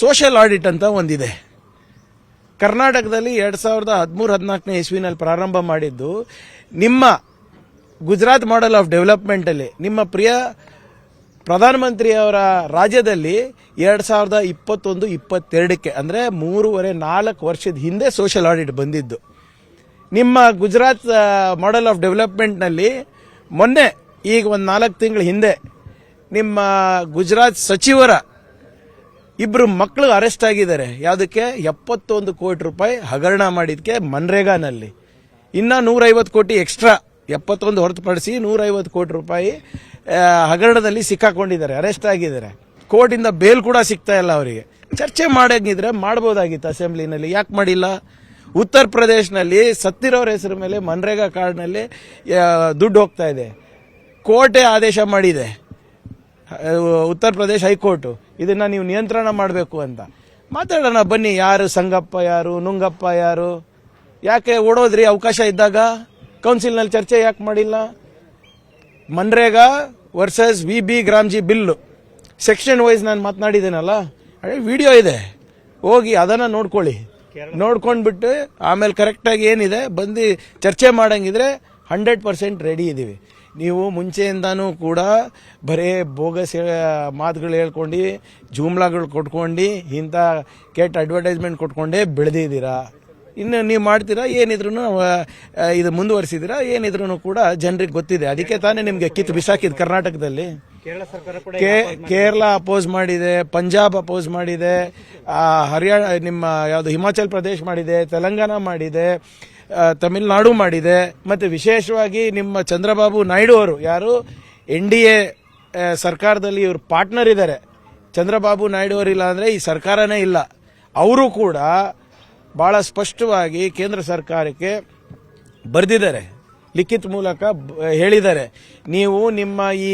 Social audit ಅಂತ ಒಂದಿದೆ. ಕರ್ನಾಟಕದಲ್ಲಿ ಎರಡು ಸಾವಿರದ ಹದಿಮೂರು ಹದಿನಾಲ್ಕನೇ ಇಸ್ವಿನಲ್ಲಿ ಪ್ರಾರಂಭ ಮಾಡಿದ್ದು ನಿಮ್ಮ ಗುಜರಾತ್ ಮಾಡೆಲ್ ಆಫ್ ಡೆವಲಪ್ಮೆಂಟಲ್ಲಿ ನಿಮ್ಮ ಪ್ರಿಯ ಪ್ರಧಾನಮಂತ್ರಿಯವರ ರಾಜ್ಯದಲ್ಲಿ ಎರಡು ಸಾವಿರದ ಇಪ್ಪತ್ತೊಂದು, ಇಪ್ಪತ್ತೆರಡಕ್ಕೆ, ಅಂದರೆ ಮೂರುವರೆ, ನಾಲ್ಕು ವರ್ಷದ ಹಿಂದೆ ಸೋಷಿಯಲ್ ಆಡಿಟ್ ಬಂದಿದ್ದು. ನಿಮ್ಮ ಗುಜರಾತ್ ಮಾಡೆಲ್ ಆಫ್ ಡೆವಲಪ್ಮೆಂಟ್ನಲ್ಲಿ ಮೊನ್ನೆ, ಈಗ ಒಂದು ನಾಲ್ಕು ತಿಂಗಳ ಹಿಂದೆ, ನಿಮ್ಮ ಗುಜರಾತ್ ಸಚಿವರ ಇಬ್ರು ಮಕ್ಕಳು ಅರೆಸ್ಟ್ ಆಗಿದ್ದಾರೆ. ಯಾವುದಕ್ಕೆ? ಎಪ್ಪತ್ತೊಂದು ಕೋಟಿ ರೂಪಾಯಿ ಹಗರಣ ಮಾಡಿದ್ಕೆ ಮನ್ರೇಗಾನಲ್ಲಿ. ಇನ್ನ ನೂರೈವತ್ತು ಕೋಟಿ ಎಕ್ಸ್ಟ್ರಾ. ಎಪ್ಪತ್ತೊಂದು ಹೊರತುಪಡಿಸಿ ನೂರೈವತ್ತು ಕೋಟಿ ರೂಪಾಯಿ ಹಗರಣದಲ್ಲಿ ಸಿಕ್ಕಾಕೊಂಡಿದ್ದಾರೆ, ಅರೆಸ್ಟ್ ಆಗಿದ್ದಾರೆ. ಕೋರ್ಟಿಂದ ಬೇಲ್ ಕೂಡ ಸಿಗ್ತಾ ಇಲ್ಲ ಅವರಿಗೆ. ಚರ್ಚೆ ಮಾಡಂಗಿದ್ರೆ ಮಾಡ್ಬೋದಾಗಿತ್ತು ಅಸೆಂಬ್ಲಿನಲ್ಲಿ. ಯಾಕೆ ಮಾಡಿಲ್ಲ? ಉತ್ತರ ಪ್ರದೇಶನಲ್ಲಿ ಸತ್ತಿರೋರ ಹೆಸರು ಮೇಲೆ ಮನ್ರೇಗಾ ಕಾರ್ಡ್ನಲ್ಲಿ ದುಡ್ಡು ಹೋಗ್ತಾ ಇದೆ. ಕೋರ್ಟೇ ಆದೇಶ ಮಾಡಿದೆ. ಉತ್ತರ ಪ್ರದೇಶ ಹೈಕೋರ್ಟು. ಇದನ್ನ ನೀವು ನಿಯಂತ್ರಣ ಮಾಡಬೇಕು ಅಂತ. ಮಾತಾಡೋಣ, ಬನ್ನಿ, ಯಾರು ಸಂಗಪ್ಪ ಯಾರು, ನುಂಗಪ್ಪ ಯಾರು? ಯಾಕೆ ಓಡೋದ್ರಿ ಅವಕಾಶ ಇದ್ದಾಗ? ಕೌನ್ಸಿಲ್ನಲ್ಲಿ ಚರ್ಚೆ ಯಾಕೆ ಮಾಡಿಲ್ಲ? MNREGA versus V B G RAM G bill. Section wise ನಾನು ಮಾತನಾಡಿದ್ದೀನಲ್ಲ ಅದೇ ವಿಡಿಯೋ ಇದೆ. ಹೋಗಿ ಅದನ್ನು ನೋಡ್ಕೊಳ್ಳಿ. ನೋಡ್ಕೊಂಡ್ಬಿಟ್ಟು ಆಮೇಲೆ ಕರೆಕ್ಟಾಗಿ ಏನಿದೆ, ಬಂದು ಚರ್ಚೆ ಮಾಡಂಗಿದ್ರೆ ಹಂಡ್ರೆಡ್ ಪರ್ಸೆಂಟ್ ರೆಡಿ ಇದ್ದೀವಿ ನೀವು ಮುಂಚೆಯಿಂದನೂ ಕೂಡ ಬರೇ ಬೋಗಸ್ ಮಾತುಗಳು ಹೇಳ್ಕೊಂಡು ಜೂಮ್ಲಾಗಳು ಕೊಟ್ಕೊಂಡು ಇಂಥ ಕೆಟ್ಟ ಅಡ್ವರ್ಟೈಸ್ಮೆಂಟ್ ಕೊಟ್ಕೊಂಡೇ ಬೆಳೆದಿದ್ದೀರಾ? ಇನ್ನು ನೀವು ಮಾಡ್ತೀರಾ? ಏನಿದ್ರು ಇದು ಮುಂದುವರಿಸಿದ್ದೀರಾ? ಏನಿದ್ರು ಕೂಡ ಜನರಿಗೆ ಗೊತ್ತಿದೆ. ಅದಕ್ಕೆ ತಾನೇ ನಿಮಗೆ ಕಿತ್ತು ಬಿಸಾಕಿದ್ದು ಕರ್ನಾಟಕದಲ್ಲಿ. ಕೇರಳ ಅಪೋಸ್ ಮಾಡಿದೆ ಪಂಜಾಬ್ ಅಪೋಸ್ ಮಾಡಿದೆ ಹರಿಯಾಣ ನಿಮ್ಮ ಯಾವುದು ಹಿಮಾಚಲ್ ಪ್ರದೇಶ್ ಮಾಡಿದೆ ತೆಲಂಗಾಣ ಮಾಡಿದೆ ತಮಿಳುನಾಡು ಮಾಡಿದೆ. ಮತ್ತೆ ವಿಶೇಷವಾಗಿ ನಿಮ್ಮ ಚಂದ್ರಬಾಬು ನಾಯ್ಡು ಅವರು, ಯಾರು? ಎನ್ ಡಿ ಎ ಸರ್ಕಾರದಲ್ಲಿ ಇವರು ಪಾರ್ಟ್ನರ್ ಇದ್ದಾರೆ ಚಂದ್ರಬಾಬು ನಾಯ್ಡು ಅವರಿಲ್ಲ ಅಂದರೆ ಈ ಸರ್ಕಾರನೇ ಇಲ್ಲ. ಅವರು ಕೂಡ ಭಾಳ ಸ್ಪಷ್ಟವಾಗಿ ಕೇಂದ್ರ ಸರ್ಕಾರಕ್ಕೆ ಬರೆದಿದ್ದಾರೆ. ಲಿಖಿತ ಮೂಲಕ ಹೇಳಿದ್ದಾರೆ. ನೀವು ನಿಮ್ಮ ಈ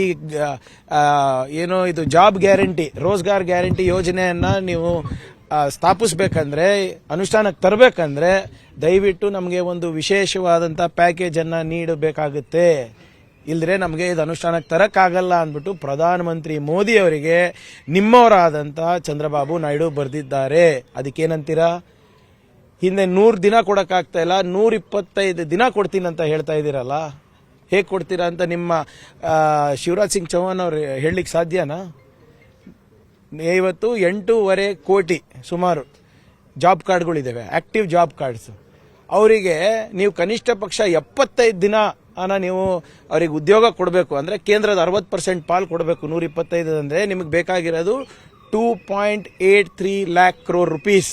ಏನು ಇದು ಜಾಬ್ ಗ್ಯಾರಂಟಿ ರೋಜ್ಗಾರ್ ಗ್ಯಾರಂಟಿ ಯೋಜನೆಯನ್ನು ನೀವು ಸ್ಥಾಪಿಸ್ಬೇಕಂದ್ರೆ, ಅನುಷ್ಠಾನಕ್ಕೆ ತರಬೇಕಂದ್ರೆ, ದಯವಿಟ್ಟು ನಮಗೆ ಒಂದು ವಿಶೇಷವಾದಂಥ ಪ್ಯಾಕೇಜ್ ಅನ್ನ ನೀಡಬೇಕಾಗುತ್ತೆ. ಇಲ್ಲದ್ರೆ ನಮಗೆ ಇದು ಅನುಷ್ಠಾನಕ್ಕೆ ತರಕ್ಕಾಗಲ್ಲ ಅಂದ್ಬಿಟ್ಟು ಪ್ರಧಾನಮಂತ್ರಿ ಮೋದಿ ಅವರಿಗೆ ನಿಮ್ಮವರಾದಂಥ ಚಂದ್ರಬಾಬು ನಾಯ್ಡು ಬರೆದಿದ್ದಾರೆ. ಅದಕ್ಕೇನಂತೀರಾ? ಹಿಂದೆ ನೂರು ದಿನ ಕೊಡೋಕ್ಕಾಗ್ತಾ ಇಲ್ಲ ನೂರ ಇಪ್ಪತ್ತೈದು ದಿನ ಕೊಡ್ತೀನಿ ಅಂತ ಹೇಳ್ತಾ ಇದ್ದೀರಲ್ಲ? ಹೇಗೆ ಕೊಡ್ತೀರಾ ಅಂತ ನಿಮ್ಮ ಶಿವರಾಜ್ ಸಿಂಗ್ ಚೌಹಾಣ್ ಅವ್ರು ಹೇಳಲಿಕ್ಕೆ ಸಾಧ್ಯನಾ? ಇವತ್ತು ಎಂಟೂವರೆ ಕೋಟಿ ಸುಮಾರು ಜಾಬ್ ಕಾರ್ಡ್ಗಳಿದ್ದಾವೆ ಆಕ್ಟಿವ್ ಜಾಬ್ ಕಾರ್ಡ್ಸ್. ಅವರಿಗೆ ನೀವು ಕನಿಷ್ಠ ಪಕ್ಷ ಎಪ್ಪತ್ತೈದು ದಿನ ಅನ್ನ ನೀವು ಅವರಿಗೆ ಉದ್ಯೋಗ ಕೊಡಬೇಕು ಅಂದರೆ ಕೇಂದ್ರದ ಅರವತ್ತು ಪರ್ಸೆಂಟ್ ಪಾಲ್ ಕೊಡಬೇಕು. ನೂರ ಇಪ್ಪತ್ತೈದು ಅಂದರೆ ನಿಮಗೆ ಬೇಕಾಗಿರೋದು two point eight three lakh crore rupees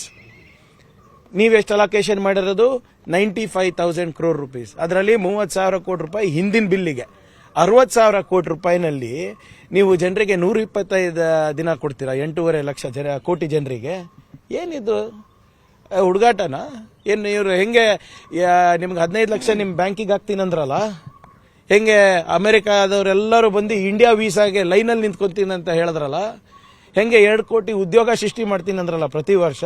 ನೀವೆಷ್ಟು ಅಲೋಕೇಶನ್ ಮಾಡಿರೋದು? Ninety five thousand crore rupees ಅದರಲ್ಲಿ ಮೂವತ್ತು ಸಾವಿರ ಕೋಟಿ ರೂಪಾಯಿ ಹಿಂದಿನ ಬಿಲ್ಲಿಗೆ. ಅರವತ್ತು ಸಾವಿರ ಕೋಟಿ ರೂಪಾಯಿನಲ್ಲಿ ನೀವು ಜನರಿಗೆ ನೂರ ಇಪ್ಪತ್ತೈದು ದಿನ ಕೊಡ್ತೀರಾ? ಎಂಟೂವರೆ ಲಕ್ಷ ಜನ, ಕೋಟಿ ಜನರಿಗೆ? ಏನಿದು? ಹುಡುಗಾಟನ? ಏನು ಇವರು ಹೆಂಗೆ ನಿಮ್ಗೆ ಹದಿನೈದು ಲಕ್ಷ ನಿಮ್ಮ ಬ್ಯಾಂಕಿಗೆ ಹಾಕ್ತೀನಂದ್ರಲ್ಲ ಹೆಂಗೆ ಅಮೆರಿಕಾದವರೆಲ್ಲರೂ ಬಂದು ಇಂಡಿಯಾ ವೀಸಾಗೆ ಲೈನಲ್ಲಿ ನಿಂತ್ಕೊತೀನಿ ಅಂತ ಹೇಳಿದ್ರಲ್ಲ? ಹೆಂಗೆ ಎರಡು ಕೋಟಿ ಉದ್ಯೋಗ ಸೃಷ್ಟಿ ಮಾಡ್ತೀನಿ ಅಂದ್ರಲ್ಲ ಪ್ರತಿ ವರ್ಷ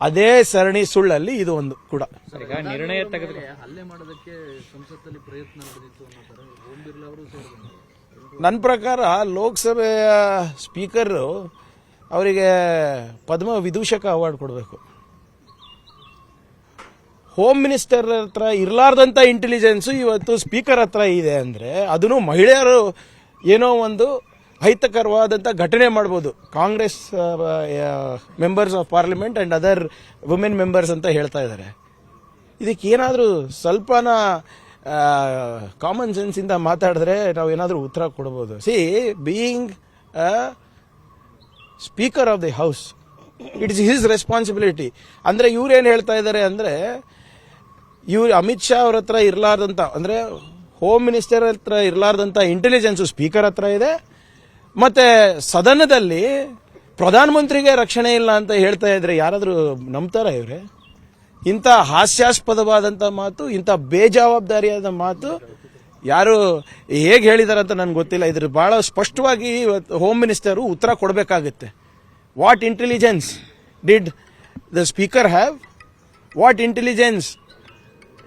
ಅದೇ ಸರಣಿ ಸುಳ್ಳಲ್ಲಿ ಇದು ಒಂದು ಕೂಡ. ಈಗ ನಿರ್ಣಯ ತೆಗೆದು ಹಲ್ಲೆ ಮಾಡೋದಕ್ಕೆ ಸಂಸತ್ತಲ್ಲಿ ಪ್ರಯತ್ನ ನಡೆದಿತ್ತು ಅನ್ನೋ ತರ ಓಂ ಬಿರ್ಲಾ ಅವರು ಸೇರಿದ್ರು ನನ್ನ ಪ್ರಕಾರ ಲೋಕಸಭೆಯ ಸ್ಪೀಕರ್ ಅವರಿಗೆ ಪದ್ಮ ವಿದೂಷಕ ಅವಾರ್ಡ್ ಕೊಡಬೇಕು. ಹೋಮ್ ಮಿನಿಸ್ಟರ್ ಹತ್ರ ಇರಲಾರ್ದಂಥ ಇಂಟೆಲಿಜೆನ್ಸ್ ಇವತ್ತು ಸ್ಪೀಕರ್ ಹತ್ರ ಇದೆ ಅಂದರೆ ಅದನ್ನು ಮಹಿಳೆಯರು ಏನೋ ಒಂದು ಅಹಿತಕರವಾದಂಥ ಘಟನೆ ಮಾಡ್ಬೋದು. Congress members of parliament and other women members ಅಂತ ಹೇಳ್ತಾ ಇದ್ದಾರೆ. ಇದಕ್ಕೆ ಏನಾದರೂ ಸ್ವಲ್ಪನ ಕಾಮನ್ ಸೆನ್ಸಿಂದ ಮಾತಾಡಿದ್ರೆ ನಾವು ಏನಾದರೂ ಉತ್ತರ ಕೊಡ್ಬೋದು. See being speaker of the house it is his responsibility ಅಂದರೆ ಇವ್ರೇನು ಹೇಳ್ತಾ ಇದ್ದಾರೆ ಅಂದರೆ, ಇವ್ರು ಅಮಿತ್ ಶಾ ಅವ್ರ ಹತ್ರ ಇರಲಾರ್ದಂಥ ಅಂದರೆ ಹೋಮ್ ಮಿನಿಸ್ಟರ್ ಹತ್ರ ಇರಲಾರ್ದಂಥ ಇಂಟೆಲಿಜೆನ್ಸು ಸ್ಪೀಕರ್ ಹತ್ರ ಇದೆ. ಮತ್ತೆ ಸದನದಲ್ಲಿ ಪ್ರಧಾನಮಂತ್ರಿಗೆ ರಕ್ಷಣೆ ಇಲ್ಲ ಅಂತ ಹೇಳ್ತಾ ಇದ್ರೆ ಯಾರಾದರೂ ನಂಬ್ತಾರ ಇವರೇ? ಇಂಥ ಹಾಸ್ಯಾಸ್ಪದವಾದಂಥ ಮಾತು, ಇಂಥ ಬೇಜವಾಬ್ದಾರಿಯಾದ ಮಾತು ಯಾರು ಹೇಗೆ ಹೇಳಿದಾರೆ ಅಂತ ನನಗೆ ಗೊತ್ತಿಲ್ಲ. ಇದ್ರ ಬಹಳ ಸ್ಪಷ್ಟವಾಗಿ ಹೋಮ್ ಮಿನಿಸ್ಟರು ಉತ್ತರ ಕೊಡಬೇಕಾಗುತ್ತೆ. What intelligence did the speaker have what intelligence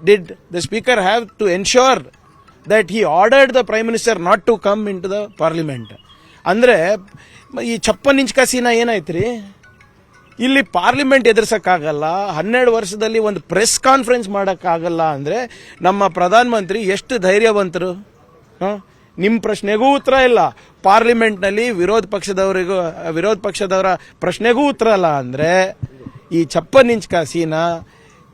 did the speaker have to to that he ordered the prime minister not to come into the parliament? ಅಂದ್ರೆ, ಈ ಚಪ್ಪನ್ ಇಂಚ್ ಕಸಿನ ಏನಾಯ್ತು ಇಲ್ಲಿ ಪಾರ್ಲಿಮೆಂಟ್ ಎದುರಿಸೋಕ್ಕಾಗಲ್ಲ, ಹನ್ನೆರಡು ವರ್ಷದಲ್ಲಿ ಒಂದು ಪ್ರೆಸ್ ಕಾನ್ಫರೆನ್ಸ್ ಮಾಡೋಕ್ಕಾಗಲ್ಲ ಅಂದರೆ, ನಮ್ಮ ಪ್ರಧಾನಮಂತ್ರಿ ಎಷ್ಟು ಧೈರ್ಯವಂತರು? ನಿಮ್ಮ ಪ್ರಶ್ನೆಗೂ ಉತ್ತರ ಇಲ್ಲ. ಪಾರ್ಲಿಮೆಂಟ್ನಲ್ಲಿ ವಿರೋಧ ಪಕ್ಷದವರಿಗೂ, ವಿರೋಧ ಪಕ್ಷದವರ ಪ್ರಶ್ನೆಗೂ ಉತ್ತರ ಇಲ್ಲ ಅಂದರೆ, ಈ ಚಪ್ಪನ್ ಇಂಚ್ ಕಾಸಿನ